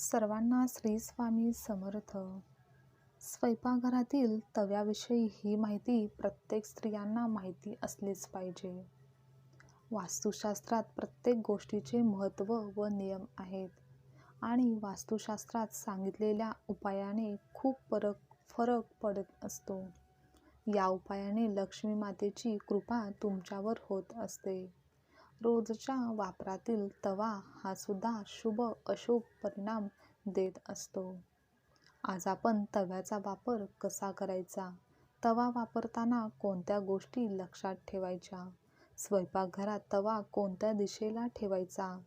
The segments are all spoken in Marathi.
सर्वांना श्री स्वामी समर्थ. स्वयंपाकघरातील तव्याविषयी ही माहिती प्रत्येक स्त्रियांना माहिती असलीच पाहिजे. वास्तुशास्त्रात प्रत्येक गोष्टीचे महत्त्व व नियम आहेत आणि वास्तुशास्त्रात सांगितलेल्या उपायाने खूप फरक फरक पडत असतो. या उपायाने लक्ष्मी मातेची कृपा तुमच्यावर होत असते. रोजच्या वापरातील तवा हा सुद्धा शुभ अशुभ परिणाम देत असतो. आज आपण तव्याचा वापर कसा करायचा? तवा वापरताना कोणत्या गोष्टी लक्षात ठेवायच्या? स्वयंपाकघरात तवा कोणत्या दिशेला ठेवायचा?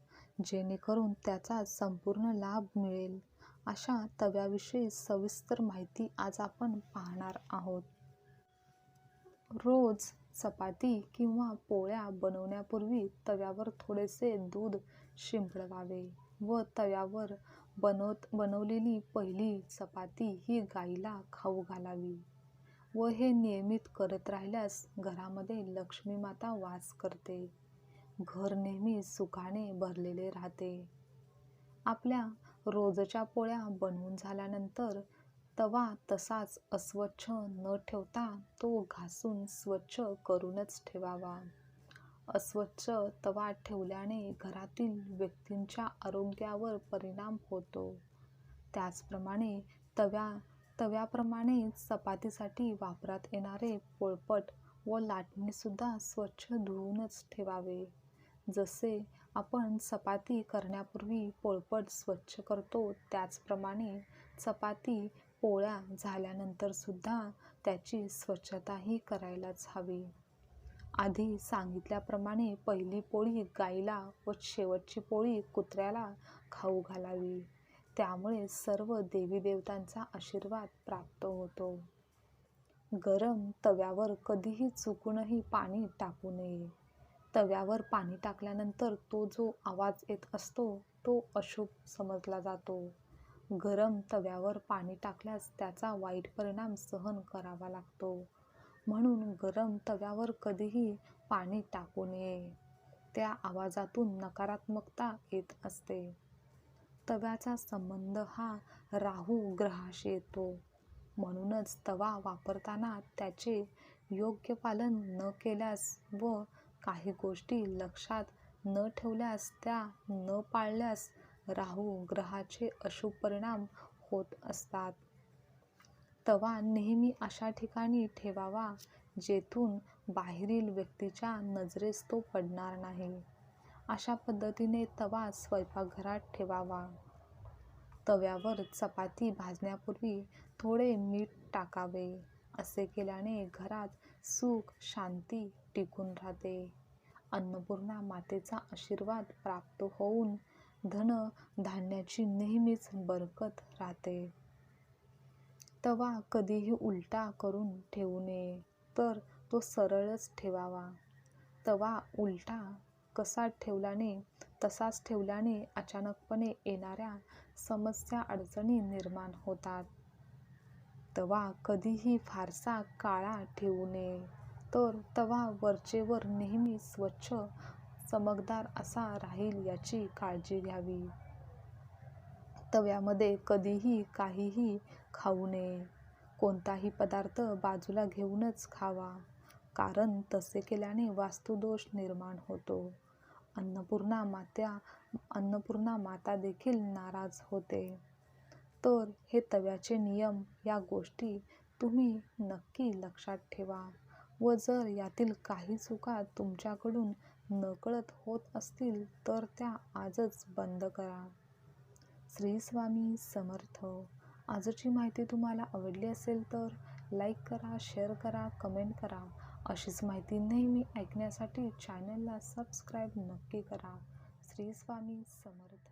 जेणेकरून त्याचा संपूर्ण लाभ मिळेल. अशा तव्याविषयी सविस्तर माहिती आज आपण पाहणार आहोत. रोज चपाती किंवा पोळ्या बनवण्यापूर्वी तव्यावर थोडेसे दूध शिंपडवावे व तव्यावर बनवत बनवलेली पहिली चपाती ही गाईला खाऊ घालावी व हे नियमित करत राहिल्यास घरामध्ये लक्ष्मी माता वास करते. घर नेहमी सुखाने भरलेले राहते. आपल्या रोजच्या पोळ्या बनवून झाल्यानंतर तवा तसाच अस्वच्छ न ठेवता तो घासून स्वच्छ करूनच ठेवावा. अस्वच्छ तवा ठेवल्याने घरातील व्यक्तींच्या आरोग्यावर परिणाम होतो. त्याचप्रमाणे तव्या तव्याप्रमाणे चपातीसाठी वापरात येणारे पोळपट व लाटणीसुद्धा स्वच्छ धुवूनच ठेवावे. जसे आपण चपाती करण्यापूर्वी पोळपट स्वच्छ करतो त्याचप्रमाणे चपाती पोळ्या झाल्यानंतरसुद्धा त्याची स्वच्छताही करायलाच हवी. आधी सांगितल्याप्रमाणे पहिली पोळी गाईला व शेवटची पोळी कुत्र्याला खाऊ घालावी. त्यामुळे सर्व देवीदेवतांचा आशीर्वाद प्राप्त होतो. गरम तव्यावर कधीही चुकूनही पाणी टाकू नये. तव्यावर पाणी टाकल्यानंतर तो जो आवाज येत असतो तो अशुभ समजला जातो. गरम तव्यावर पाणी टाकल्यास त्याचा वाईट परिणाम सहन करावा लागतो. म्हणून गरम तव्यावर कधीही पाणी टाकू नये. त्या आवाजातून नकारात्मकता येत असते. तव्याचा संबंध हा राहू ग्रहाशी येतो. म्हणूनच तवा वापरताना त्याचे योग्य पालन न केल्यास व काही गोष्टी लक्षात न ठेवल्यास त्या न पाळल्यास राहू ग्रहाचे अशुभ परिणाम होत असतात. तवा नेहमी अशा ठिकाणी ठेवावा जेथून बाहेरील व्यक्तीच्या नजरेस तो पडणार नाही. अशा पद्धतीने तवा स्वयंपाकघरात ठेवावा. तव्यावर चपाती भाजण्यापूर्वी थोडे मीठ टाकावे असे केल्याने घरात सुख शांती टिकून राहते. अन्नपूर्णा मातेचा आशीर्वाद प्राप्त होऊन धन धान्याची नेहमीच बरकत राहते. तवा कधीही उलटा करून ठेवू नये तर तो सरळच ठेवावा. तवा उलटा कसा ठेवल्याने तसाच ठेवल्याने अचानकपणे येणाऱ्या समस्या अडचणी निर्माण होतात. तवा कधीही फारसा काळा ठेवू नये तर तवा वरचेवर नेहमी स्वच्छ चमकदार असा राहील याची काळजी घ्यावी. तव्यामध्ये कधीही काहीही खाऊ नये. कोणताही पदार्थ बाजूला घेऊनच खावा कारण तसे केल्याने वास्तुदोष निर्माण होतो. अन्नपूर्णा मात्या अन्नपूर्णा माता देखील नाराज होते. तर हे तव्याचे नियम या गोष्टी तुम्ही नक्की लक्षात ठेवा व जर यातील काही चुका तुमच्याकडून नकळत होत असतील तर त्या आजच बंद करा. श्री स्वामी समर्थ. आजची माहिती तुम्हाला आवडली असेल तर लाईक करा शेअर करा कमेंट करा. अशीच माहिती नेहमी ऐकण्यासाठी चॅनलला सबस्क्राईब नक्की करा. श्री स्वामी समर्थ.